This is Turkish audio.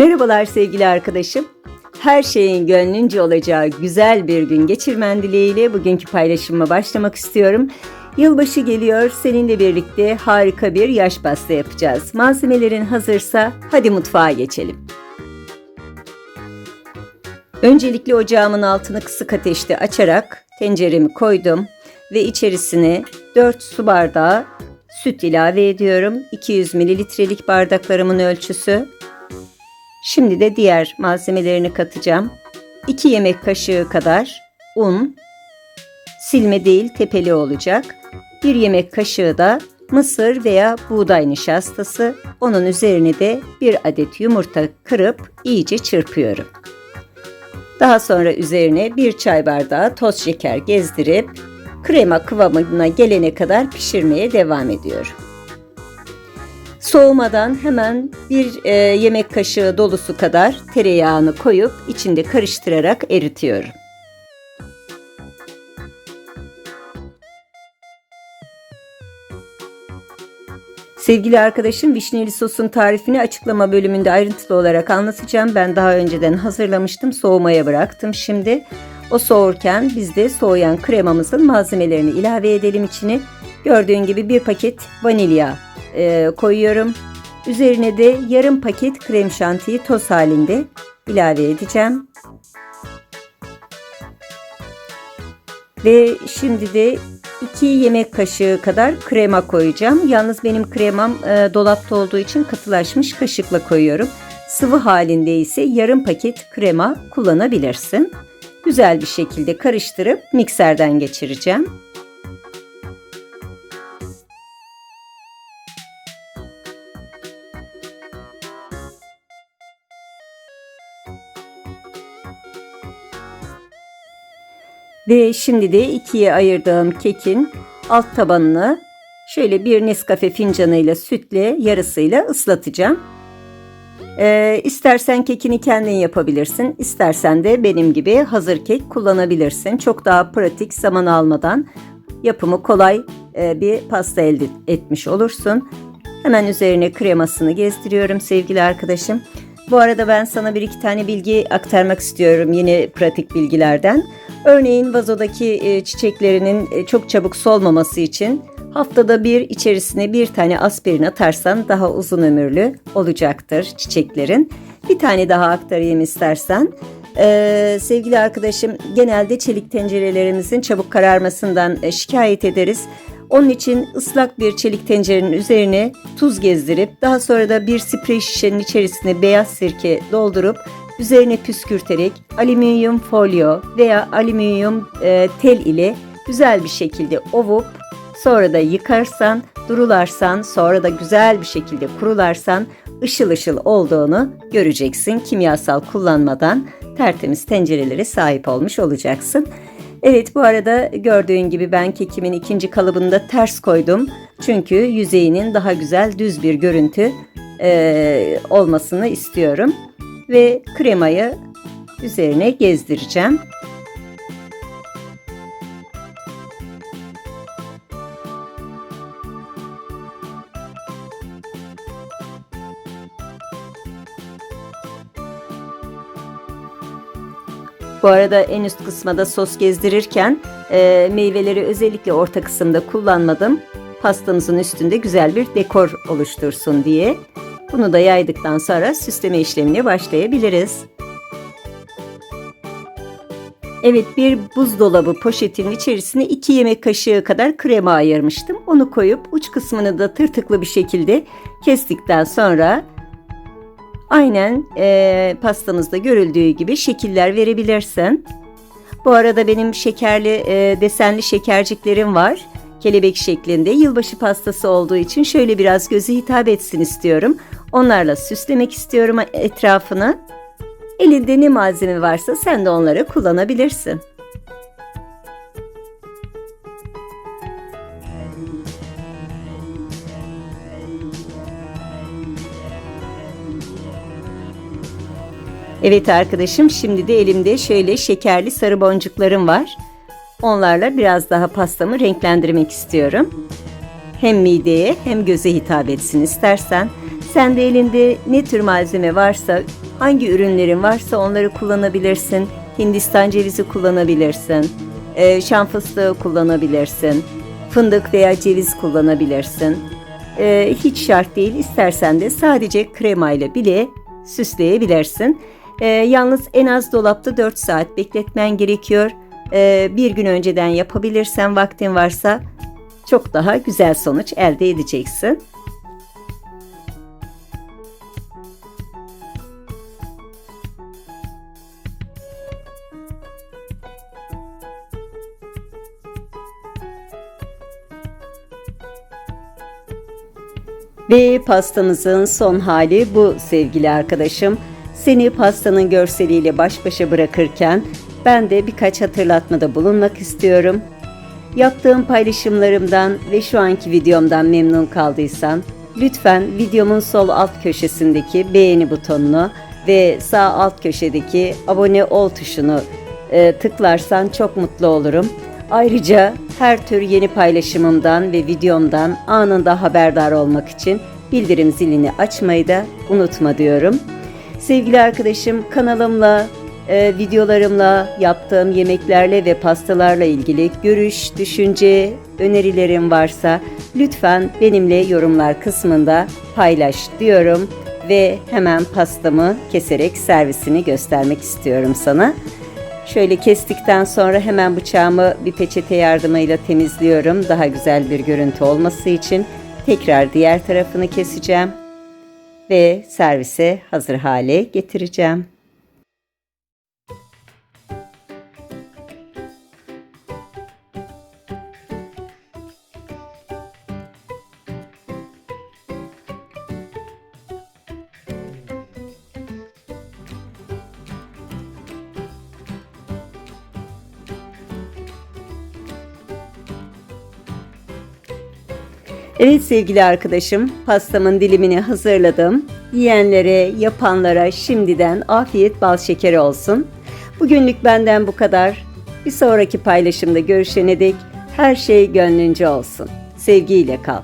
Merhabalar sevgili arkadaşım. Her şeyin gönlünce olacağı güzel bir gün geçirmen dileğiyle bugünkü paylaşımıma başlamak istiyorum. Yılbaşı geliyor, seninle birlikte harika bir yaş pasta yapacağız. Malzemelerin hazırsa hadi mutfağa geçelim. Öncelikle ocağımın altını kısık ateşte açarak tenceremi koydum ve içerisine 4 su bardağı süt ilave ediyorum. 200 mililitrelik bardaklarımın ölçüsü. Şimdi de diğer malzemelerini katacağım. 2 yemek kaşığı kadar un, silme değil tepeli olacak. 1 yemek kaşığı da mısır veya buğday nişastası. Onun üzerine de bir adet yumurta kırıp iyice çırpıyorum. Daha sonra üzerine bir çay bardağı toz şeker gezdirip krema kıvamına gelene kadar pişirmeye devam ediyorum. Soğumadan hemen bir e, yemek kaşığı dolusu kadar tereyağını koyup içinde karıştırarak eritiyorum. Sevgili arkadaşım vişneli sosun tarifini açıklama bölümünde ayrıntılı olarak anlatacağım. Ben daha önceden hazırlamıştım. Soğumaya bıraktım şimdi. O soğurken biz de soğuyan kremamızın malzemelerini ilave edelim içine. Gördüğün gibi bir paket vanilya e, koyuyorum. Üzerine de yarım paket krem şantiyi toz halinde ilave edeceğim. Ve şimdi de 2 yemek kaşığı kadar krema koyacağım. Yalnız benim kremam e, dolapta olduğu için katılaşmış kaşıkla koyuyorum. Sıvı halinde ise yarım paket krema kullanabilirsin. Güzel bir şekilde karıştırıp mikserden geçireceğim. Ve şimdi de ikiye ayırdığım kekin alt tabanını şöyle bir Nescafe fincanıyla sütle yarısıyla ıslatacağım. Ee, istersen kekini kendin yapabilirsin. istersen de benim gibi hazır kek kullanabilirsin. Çok daha pratik, zaman almadan yapımı kolay e, bir pasta elde etmiş olursun. Hemen üzerine kremasını gezdiriyorum sevgili arkadaşım. Bu arada ben sana bir iki tane bilgi aktarmak istiyorum yine pratik bilgilerden. Örneğin vazodaki e, çiçeklerinin e, çok çabuk solmaması için haftada bir içerisine bir tane aspirin atarsan daha uzun ömürlü olacaktır çiçeklerin. Bir tane daha aktarayım istersen. Ee, sevgili arkadaşım genelde çelik tencerelerimizin çabuk kararmasından e, şikayet ederiz. Onun için ıslak bir çelik tencerenin üzerine tuz gezdirip daha sonra da bir sprey şişenin içerisine beyaz sirke doldurup üzerine püskürterek alüminyum folyo veya alüminyum e, tel ile güzel bir şekilde ovup sonra da yıkarsan, durularsan, sonra da güzel bir şekilde kurularsan ışıl ışıl olduğunu göreceksin. Kimyasal kullanmadan tertemiz tencerelere sahip olmuş olacaksın. Evet bu arada gördüğün gibi ben kekimin ikinci kalıbını da ters koydum. Çünkü yüzeyinin daha güzel düz bir görüntü e, olmasını istiyorum. Ve kremayı üzerine gezdireceğim. Bu arada en üst kısma sos gezdirirken e, meyveleri özellikle orta kısımda kullanmadım. Pastamızın üstünde güzel bir dekor oluştursun diye. Bunu da yaydıktan sonra süsleme işlemine başlayabiliriz. Evet bir buzdolabı poşetinin içerisine 2 yemek kaşığı kadar krema ayırmıştım. Onu koyup uç kısmını da tırtıklı bir şekilde kestikten sonra aynen e, pastamızda görüldüğü gibi şekiller verebilirsin. Bu arada benim şekerli e, desenli şekerciklerim var. Kelebek şeklinde yılbaşı pastası olduğu için şöyle biraz göze hitap etsin istiyorum. Onlarla süslemek istiyorum etrafını. Elinde ne malzeme varsa sen de onları kullanabilirsin. Evet arkadaşım şimdi de elimde şöyle şekerli sarı boncuklarım var. Onlarla biraz daha pastamı renklendirmek istiyorum. Hem mideye hem göze hitap etsin istersen. Sen de elinde ne tür malzeme varsa Hangi ürünlerin varsa onları kullanabilirsin. Hindistan cevizi kullanabilirsin. E, şan fıstığı kullanabilirsin. Fındık veya ceviz kullanabilirsin. E, hiç şart değil. İstersen de sadece kremayla bile süsleyebilirsin. E, yalnız en az dolapta 4 saat bekletmen gerekiyor. Bir gün önceden yapabilirsen vaktin varsa çok daha güzel sonuç elde edeceksin. Ve pastamızın son hali bu sevgili arkadaşım. Seni pastanın görseliyle baş başa bırakırken ben de birkaç hatırlatmada bulunmak istiyorum. Yaptığım paylaşımlarımdan ve şu anki videomdan memnun kaldıysan lütfen videomun sol alt köşesindeki beğeni butonunu ve sağ alt köşedeki abone ol tuşunu e, tıklarsan çok mutlu olurum. Ayrıca her tür yeni paylaşımımdan ve videomdan anında haberdar olmak için bildirim zilini açmayı da unutma diyorum. Sevgili arkadaşım kanalımla, e, videolarımla, yaptığım yemeklerle ve pastalarla ilgili görüş, düşünce, önerilerim varsa lütfen benimle yorumlar kısmında paylaş diyorum ve hemen pastamı keserek servisini göstermek istiyorum sana. Şöyle kestikten sonra hemen bıçağımı bir peçete yardımıyla temizliyorum. Daha güzel bir görüntü olması için tekrar diğer tarafını keseceğim ve servise hazır hale getireceğim. Evet sevgili arkadaşım, pastamın dilimini hazırladım. Yiyenlere, yapanlara şimdiden afiyet bal şekeri olsun. Bugünlük benden bu kadar. Bir sonraki paylaşımda görüşene dek her şey gönlünce olsun. Sevgiyle kal.